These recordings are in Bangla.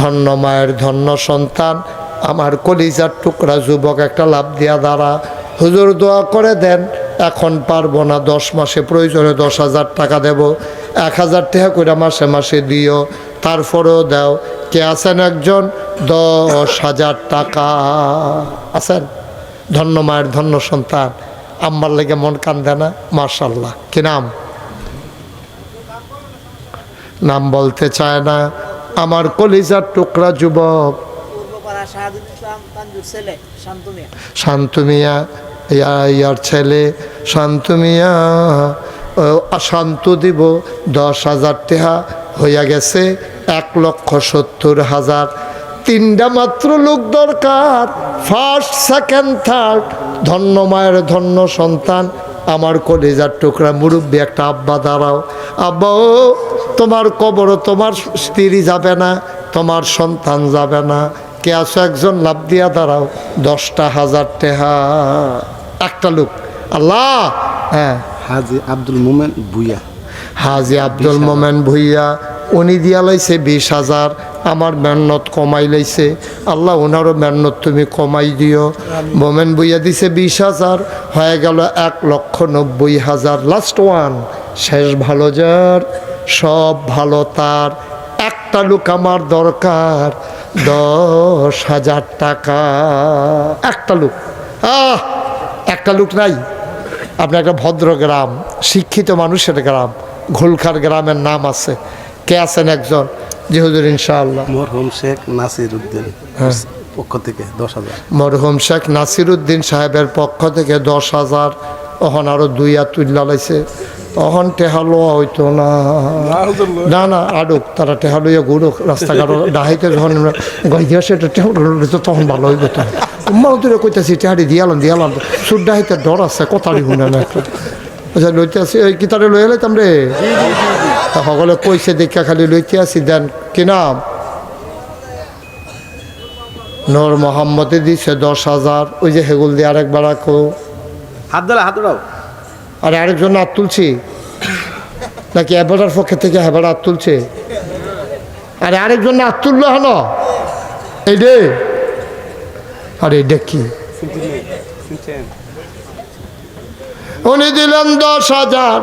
ধন্য মায়ের ধন্য সন্তান, আমার কলিজার টুকরা যুবক একটা লাভ দিয়া দ্বারা হুজুর দোয়া করে দেন, এখন পারব না, দশ মাসে প্রয়োজনে দশ হাজার টাকা দেব, এক হাজার টাকা করে মাসে মাসে দিও, তারপরেও দাও। কে আছেন একজন? দশ হাজার টাকা। আছেন? ধন্য মায়ের ধন্য সন্তান। আম্মার লেগে মন কান্দে না? মার্শাল্লাহ কি নাম? নাম বলতে চায় না। আমার কলিজার টুকরা যুবক। ইয়ার ছেলে শান্তু মিয়া ও, শান্ত দিব দশ হাজার টেহা হইয়া গেছে এক লক্ষ সত্তর হাজার। তিনটা মাত্র লোক দরকার ফার্স্ট সেকেন্ড থার্ড ধন্য মায়ের ধন্য সন্তান আমার কলেজার টুকরা মুরব্বী একটা আব্বা দাঁড়াও। আব্বা ও কবর তোমার স্ত্রী যাবে না তোমার সন্তান যাবে না। কে আছো একজন? লাভ দিয়া দাঁড়াও দশটা হাজার টেহা। একটা লোক। আল্লাহ! হ্যাঁ। হাজি আব্দুল মোমেন বুইয়া হাজি আব্দুল মোমেন ভুইয়া। উনি দিয়া লাইছে বিশ হাজার। আমার মেহনত কমাই লাইছে। আল্লাহ ওনারও মেহনত তুমি কমাই দিও। মোমেন ভুইয়া দিছে বিশ হাজার। হয়ে গেল এক লক্ষ নব্বই হাজার। Last one. শেষ ভালো যার। সব ভালো তার। একটা লোক আমার দরকার দশ হাজার টাকা। একটা লোক। আহ একটা লোক নাই। আপনার একটা ভদ্র গ্রাম শিক্ষিত মানুষের গ্রাম। ঘোলখার গ্রামের নাম আছে। কে আছেন একজন? জি হুজুর ইনশাআল্লাহ। মরহুম শেখ নাসির উদ্দিন হ্যাঁ। পক্ষ থেকে দশ হাজার। মরহুম শেখ নাসির উদ্দিন সাহেবের পক্ষ থেকে দশ হাজার। অহন আরও দুই আর তুল্লা লাইছে অহন টেহালো হইতো না। না না আডুক তারা টেহালো ইয়ে ঘুরুক রাস্তাঘাট ডাহাইতে যখন গাই দিয়ে সেটা টেহালো তখন ভালো হইব তো। উম্মা দূরে কইতেছি টেহারি দিয়ালাম দিয়ালাম সুর ডাহাইতে ডর আছে কথারই শুনে না একটা। আচ্ছা লইতে আসি ওই কিতারে লই এলাইতাম রে। তা সকলে কইছে দেখা খালি লইতে আসি দেন কি নাম? নূর মোহাম্মদে দিছে দশ হাজার ওই যে হেগুল দিয়ে আরেকবার রাখো হাত ধরা হাত ধরাও আর আরেকজন হাত তুলছি। নাকি এবারের পক্ষে থেকে হেবার হাত তুলছে? আরে আরেকজন হাত তুললো হন। এই রে। আরে এটা কি? উনি দিলেন দশ হাজার।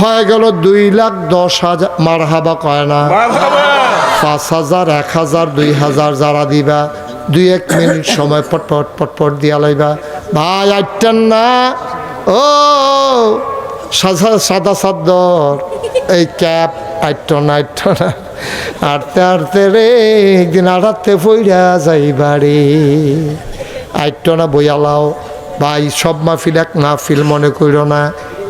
হয়ে গেল দুই লাখ দশ হাজার। মার হাবা কয় না। পাঁচ হাজার, এক হাজার, দুই হাজার যারা দিবা, দুই এক মিনিট সময় পটপট পটপট দিয়া লাইবা। ভাই আইটেন না। ও সাদা সাদা সাদর এই ক্যাপ, আইট না আইট না। আটতে আটতে রে, একদিন আড়াতে ফইরা যাইবা রে আইট না বইয়ালাও, ভাই, সব মাহফিল এক মাহফিল, মনে করিল না।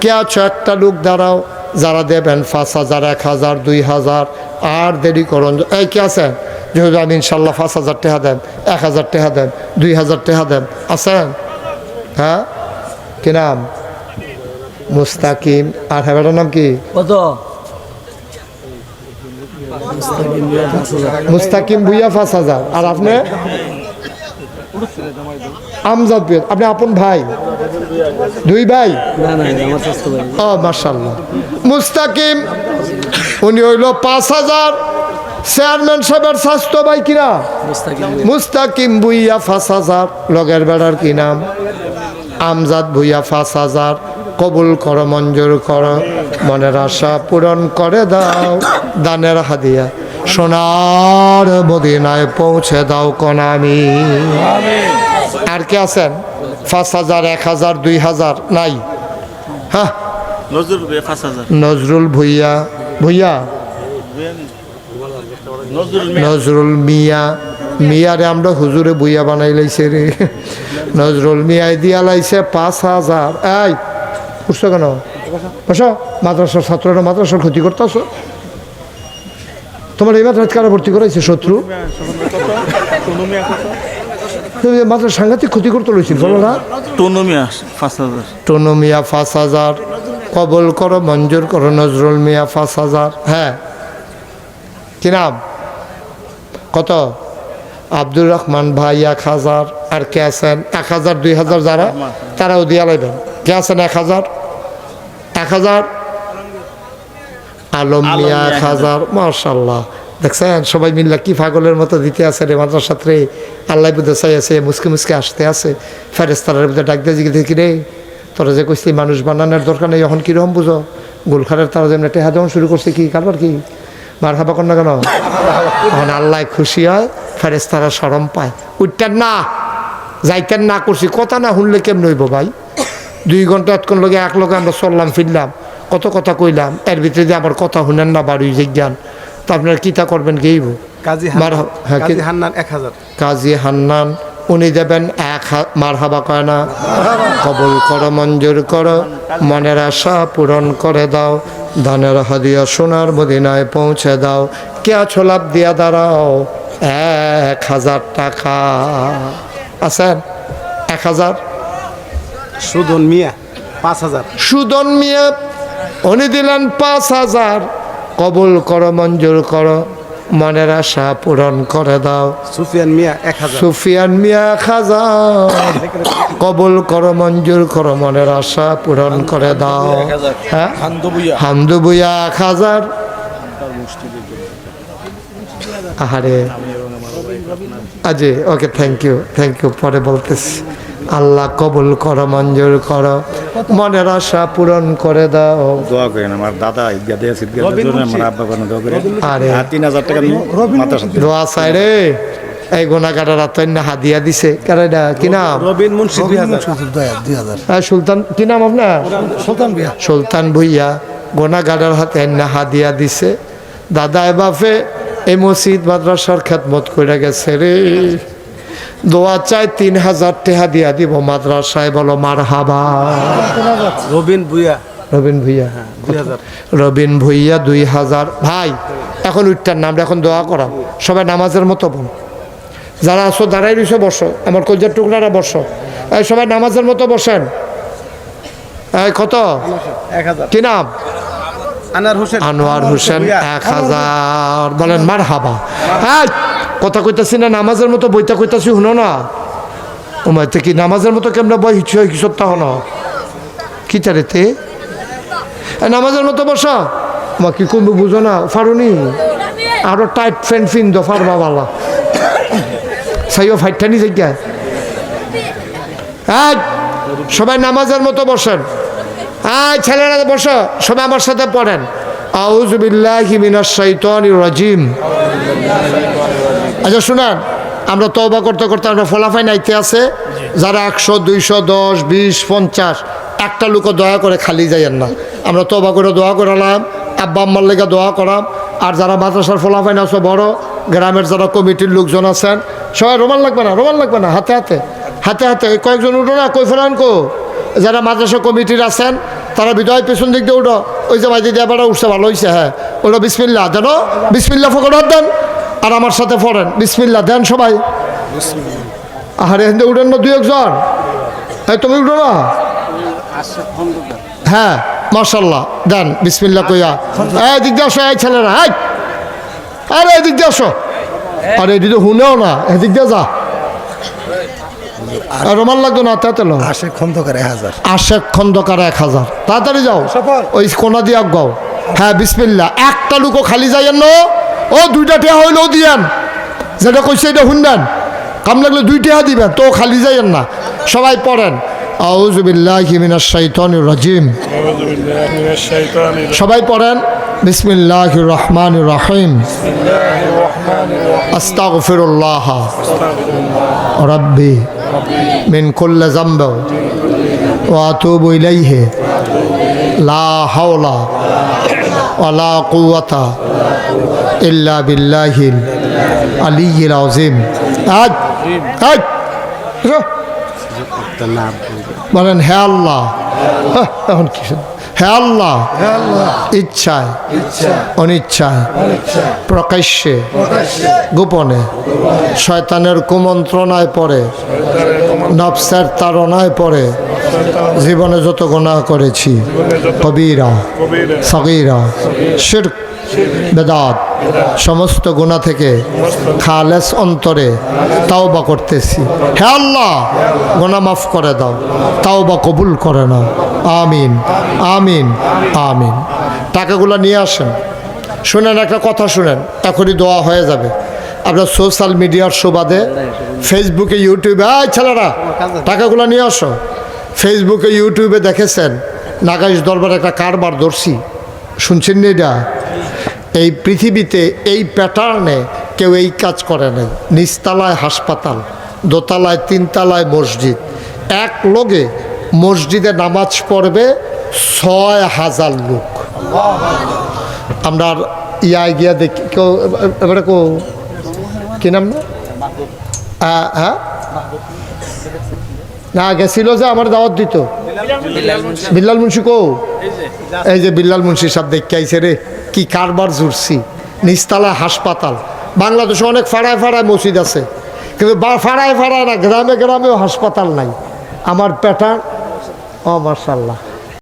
কে আছো একটা লোক দাঁড়াও, যারা দেবেন পাঁচ হাজার, এক হাজার, দুই হাজার, আর দেরি করুন এই কে আছেন? যেহেতু আমি ইনশাল্লাহ পাঁচ হাজার টাকা দেন, এক হাজার টাকা দেন, দুই হাজার টাকা দেন, আছেন? হ্যাঁ? কি নাম? মুস্তাকিম। আর হ্যাঁ নাম কি? কত? মুস্তাকিম ভুইয়া পাঁচ হাজার। আর আপনি? আমজাদ আপনি আপন ভাই? দুই ভাই? ও মার্শাল্লাহ মুস্তাকিম উনি হইল পাঁচ হাজার চেয়ারম্যান সাহেবের স্বাস্থ্য ভাই কিনা? মুস্তাকিম মুস্তাকিম ভুইয়া পাঁচ হাজার। লগের বেড়ার কি নাম? আমজাদ ভুইয়া পাঁচ হাজার কবুল করো মঞ্জুর করো মনের আশা পূরণ করে দাও দানের হাদিয়া। সোনার মদিনায় পৌঁছে দাও কোন আমি আর কে আছেন? পাঁচ হাজার এক হাজার দুই হাজার নাই? হ্যাঁ? নজরুল ভুইয়া ভুইয়া নজরুল মিয়া। মিয়ারে আমরা হুজুরে বুইয়া বানাই লাইছে রে। নজরুল মিয়ায় দিয়া লাইছে পাঁচ হাজার। এই উঠছো কেন? বসো মাদ্রাসার ছাত্ররা মাদ্রাসার ক্ষতি করতেছ? তোমার এই মাদ্রাস কারা ভর্তি করাইছে শত্রু? তুমি মাত্র সাংঘাতিক ক্ষতি করতে লইছিল বলো না? টনু মিয়া পাঁচ হাজার। পাঁচ হাজার। কবল করো মঞ্জুর করো নজরুল মিয়া পাঁচ হাজার। হ্যাঁ। কি নাম? কত? আব্দুর রহমান ভাই এক হাজার আর কে আছেন এক হাজার দুই হাজার যারা তারাও দিয়া লাইবেন। কে আছেন এক হাজার এক হাজার। আলম মিয়া এক হাজার। মার্শাল্লাহ দেখছেন সবাই মিল্লা কি পাগলের মতো দিতে আছে রে মাদ্রাসাত রে। আল্লাহ বুঝে চাই আছে মুসকে মুসকে আসতে আছে। ফেরেস্তারের মধ্যে ডাক দিয়ে জিজ্ঞেস দেখি রে। তোরা যে কইসলি মানুষ বানানোর দরকার নেই এখন কীরকম বুঝো? গোলখারের তারা যেমন টেহা দেওয়া শুরু করছে কি কারবার কি? মার হাবা কর না কেন? এখন আল্লাহ খুশি হয় ফেরেস্তারা সরম পায়। উঠতেন না যাইতেন না করছি কথা না শুনলে কেমন হইব ভাই? দুই ঘণ্টা এতক্ষণ লগে এক লগে আমরা চললাম ফিরলাম। কত কথা কইলাম। এর ভিতরে যে আমার কথা শুনেন না বাড়ি জিজ্ঞান। তো আপনারা কিতা করবেন গেইব কাজী হান্নান হ্যাঁ, কি- কাজী হান্নান কাজী উনি দেবেন এক মার হাবা কয় না? কবল করো মঞ্জুর করো। মনের আশা পূরণ করে দাও। ধানের হাদিয়া সোনার মদিনায় পৌঁছে দাও। কে আছো লাভ দিয়া দাঁড়াও। এক হাজার টাকা। আছেন? এক হাজার? সুদন মিয়া পাঁচ হাজার। সুদন মিয়া উনি দিলেন পাঁচ হাজার। কবুল করো মঞ্জুর করো মনের আশা পূরণ করে দাও। সুফিয়ান মিয়া এক হাজার। সুফিয়ান মিয়া এক হাজার। কবুল করো মঞ্জুর করো মনের আশা পূরণ করে দাও। হ্যাঁ? হামদু বুয়া এক হাজার। আহারে। আজি okay thank you thank you পরে বলতেছি। আল্লাহ কবুল করো মঞ্জুর করো। মনের আশা পূরণ করে দাও। দোয়া করেন আমার দাদা ঈদগা দিয়ে ঈদগা আমার আব্বা কোনো দোয়া করে আরে। আর তিন হাজার টাকা মাথা সাথে। দোয়া চাই রে। এই গোনাগাটার আত্মন্য হাদিয়া দিছে। কারণ এটা? কি নাম? রবিন মুন্সি দুই হাজার। হ্যাঁ, সুলতান কি নাম আপনার? সুলতান ভুইয়া। সুলতান ভুইয়া। গোনাগাডার হাতে এন্না হাদিয়া দিছে। দাদা এ বাপে এই মসজিদ মাদ্রাসার খেদমত করে গেছে রে। দোয়া চাই তিন হাজার টেহা দিয়া দিব মাদ্রাসায় বলো মার হাবা রবিন বুয়া রবিন ভুইয়া। হাজার। রবিন ভুইয়া দুই হাজার। ভাই এখন উঠতার নামটা এখন দোয়া করা সবাই নামাজের মতো বল। যারা আসো দাঁড়াই রয়েছে বসো। আমার কলজার টুকরারা বসো। এই সবাই নামাজের মতো বসেন। এই কত? কি নাম? আনোয়ার হোসেন। এক হাজার। বলেন মার হাবা হ্যাঁ কথা কইতাছি না নামাজের মতো বইটা কইতাছি শুনো না। ওমাই কি নামাজের মতো কেমন বই হিচ হিসব তা হনো? কি নামাজের মতো বসা। মা কি করব বুঝো না ফারুনি। আরও টাইট ফ্যান ফিন দো ফারবা বালা। সাইও ফাইটটা নি জায়গায় হ্যাঁ সবাই নামাজের মতো বসেন। আয় ছেলেরা, বসো। সবাই আমার সাথে পড়েন। রাজিম। আচ্ছা শুনেন, আমরা তওবা করতে করতে আমরা ফলাফাই নাইতে আছে। যারা একশো, দুইশো, দশ, বিশ, পঞ্চাশ, একটা লোকও দয়া করে খালি যাইয়েন না। আমরা তবা করে দোয়া করালাম, আব্বা আম্মার লেগে দোয়া করাম। আর যারা মাদ্রাসার ফলাফাইন আছে বড়। গ্রামের যারা কমিটির লোকজন আছেন, সবাই রোমান লাগবে না, রোমান লাগবে না, হাতে হাতে হাতে হাতে। কয়েকজন উঠো না, কই ফেরান কো? যারা মাদ্রাসা কমিটির আছেন তারা বিদয় পেছন দিক দিয়ে উঠো ওই যে ভাইদি দেবাটা উঠছে, ভালো হয়েছে হ্যাঁ। ওটা বিসমিল্লা দেন বিসমিল্লা ফকর দেন, আর আমার সাথে পড়েন বিসমিল্লা দেন সবাই। আহারে হিন্দে উঠেন না দুই একজন? হ্যাঁ তুমি উঠো না? হ্যাঁ মার্শাল্লাহ দেন বিসমিল্লা কইয়া। এই দিক দিয়ে আসো, এই ছেলেরা আরে এদিক দিয়ে আসো। আরে, এদিক দিয়ে শুনেও না, এদিক দিয়ে যা। আর রোমান লাগতো না তাতে লো আশে খন্দকার এক হাজার। আশেক খন্দকার এক হাজার। তাড়াতাড়ি যাও। ওই কোনা দিয়া গাও। হ্যাঁ বিসমিল্লা একটা লুকো খালি যাইয়েন ও। দুইটা টেহা হইলেও দিয়েন। যেটা কইছে এটা শুনবেন। কাম লাগলে দুই টেহা দিবেন। তো খালি যাইয়েন না। সবাই পড়েন। রাজিম। সবাই পড়েন। বিসমিল্লাহির রহমানির রহিম। আস্তাগফিরুল্লাহ। রাব্বি মিন كل ذنب واتوب اليه لا লা হাওলা قوه الا بالله العلي العظيم আজ আজ বলেন হে আল্লাহ হ্যাঁ, এখন কি হে আল্লাহ, ইচ্ছায়, অনিচ্ছায়, প্রকাশ্যে, গোপনে, শয়তানের কুমন্ত্রণায় পড়ে, নফসার তারণায় পড়ে, জীবনে যত গোনা করেছি, কবিরা সগিরা শিরক বেদাত, সমস্ত গুণা থেকে খালেস অন্তরে তাওবা করতেছি। হে আল্লাহ গোনা মাফ করে দাও, তাওবা কবুল করে নাও। আমিন আমিন আমিন। টাকাগুলো নিয়ে আসেন। শুনেন, একটা কথা শুনেন, এখনই দোয়া হয়ে যাবে। আপনার সোশ্যাল মিডিয়ার সুবাদে ফেসবুকে ইউটিউবে আয় ছেলেরা, টাকাগুলো নিয়ে আসো। ফেসবুকে ইউটিউবে দেখেছেন, নাগাইশ দরবার একটা কারবার ধরছি। শুনছেন নি এটা? এই পৃথিবীতে এই প্যাটার্নে কেউ এই কাজ করে নাই। নিচতলায় হাসপাতাল দোতলায় তিনতলায় মসজিদ। এক লোকে মসজিদে নামাজ পড়বে ছয় হাজার লোক। আমরা ইয়া গিয়া দেখি কেউ এবারে কো কি নাম না? হ্যাঁ? না গেছিল যে আমার দাওয়াত দিত। বিল্লাল মুন্সি। কো এই যে বিল্লাল মুন্সি সাহেব দেখতে আইছে রে। কি কারবার জুড়ছি? নিস্তালা হাসপাতাল। বাংলাদেশে অনেক ফাড়ায় ফাড়ায় মসজিদ আছে, কিন্তু বা- ফাড়ায় ফাড়ায় না, গ্রামে গ্রামেও হাসপাতাল নাই। আমার প্যাটার্ন ও মার্শাল্লাহ